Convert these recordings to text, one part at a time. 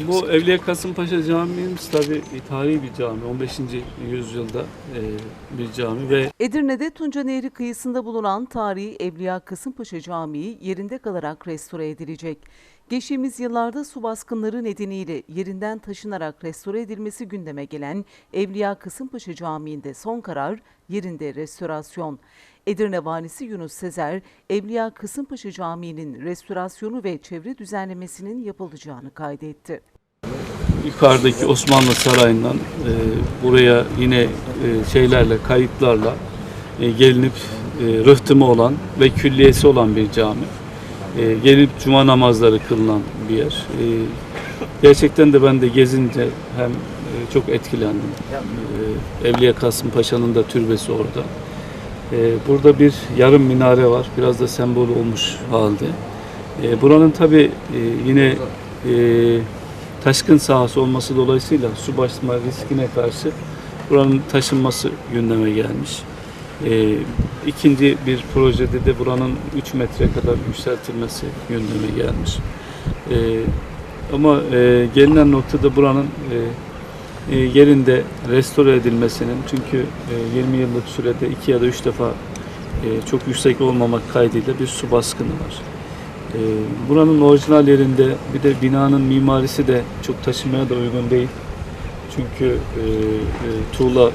Bu Evliya Kasımpaşa Camii'miz tabii tarihi bir cami. 15. yüzyılda e, bir cami ve Edirne'de Tunca Nehri kıyısında bulunan tarihi Evliya Kasımpaşa Camii yerinde kalarak restore edilecek. Geçtiğimiz yıllarda su baskınları nedeniyle yerinden taşınarak restore edilmesi gündeme gelen Evliya Kasımpaşa Camii'nde son karar yerinde restorasyon. Edirne Valisi Yunus Sezer, Evliya Kasımpaşa Camii'nin restorasyonu ve çevre düzenlemesinin yapılacağını kaydetti. yukarıdaki Osmanlı Sarayı'ndan e, buraya yine e, şeylerle, kayıtlarla e, gelinip e, rıhtımı olan ve külliyesi olan bir cami. E, gelip cuma namazları kılınan bir yer. E, gerçekten de ben de gezince hem e, çok etkilendim. E, Evliya Kasım Paşa'nın da türbesi orada. E, burada bir yarım minare var. Biraz da sembol olmuş halde. E, buranın tabi yine e, taşkın sahası olması dolayısıyla su basma riskine karşı buranın taşınması gündeme gelmiş. E, ikinci bir projede de buranın 3 metre kadar yükseltilmesi gündeme gelmiş. E, ama e, gelinen noktada buranın e, e, yerinde restore edilmesinin çünkü e, 20 yıllık sürede iki ya da üç defa e, çok yüksek olmamak kaydıyla bir su baskını var. E, buranın orijinal yerinde bir de binanın mimarisi de çok taşımaya da uygun değil. Çünkü e, e, tuğla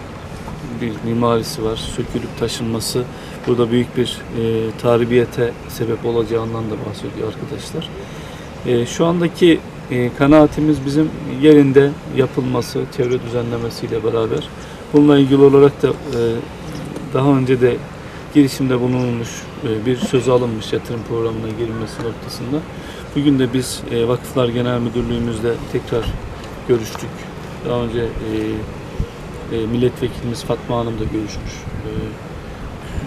bir mimarisi var. Sökülüp taşınması burada büyük bir e, tahribiyete sebep olacağından da bahsediyor arkadaşlar. E, şu andaki e, kanaatimiz bizim yerinde yapılması, çevre düzenlemesiyle beraber. Bununla ilgili olarak da e, daha önce de girişimde bulunulmuş, e, bir söz alınmış yatırım programına girilmesi noktasında. Bugün de biz e, Vakıflar Genel Müdürlüğümüzle tekrar görüştük. Daha önce e, e, milletvekilimiz Fatma Hanım da görüşmüş. E,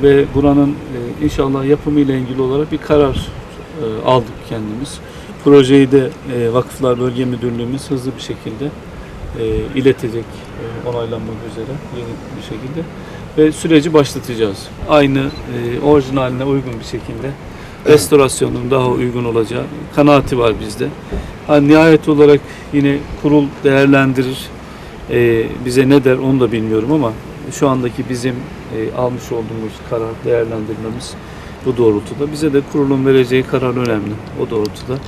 ve buranın e, inşallah yapımı ile ilgili olarak bir karar e, aldık kendimiz. Projeyi de Vakıflar Bölge Müdürlüğümüz hızlı bir şekilde iletecek, e, onaylanmak üzere yeni bir şekilde ve süreci başlatacağız. Aynı e, orijinaline uygun bir şekilde restorasyonun daha uygun olacağı kanaati var bizde. Ha, nihayet olarak yine kurul değerlendirir, e, bize ne der onu da bilmiyorum ama şu andaki bizim e, almış olduğumuz karar değerlendirmemiz bu doğrultuda. Bize de kurulun vereceği karar önemli o doğrultuda.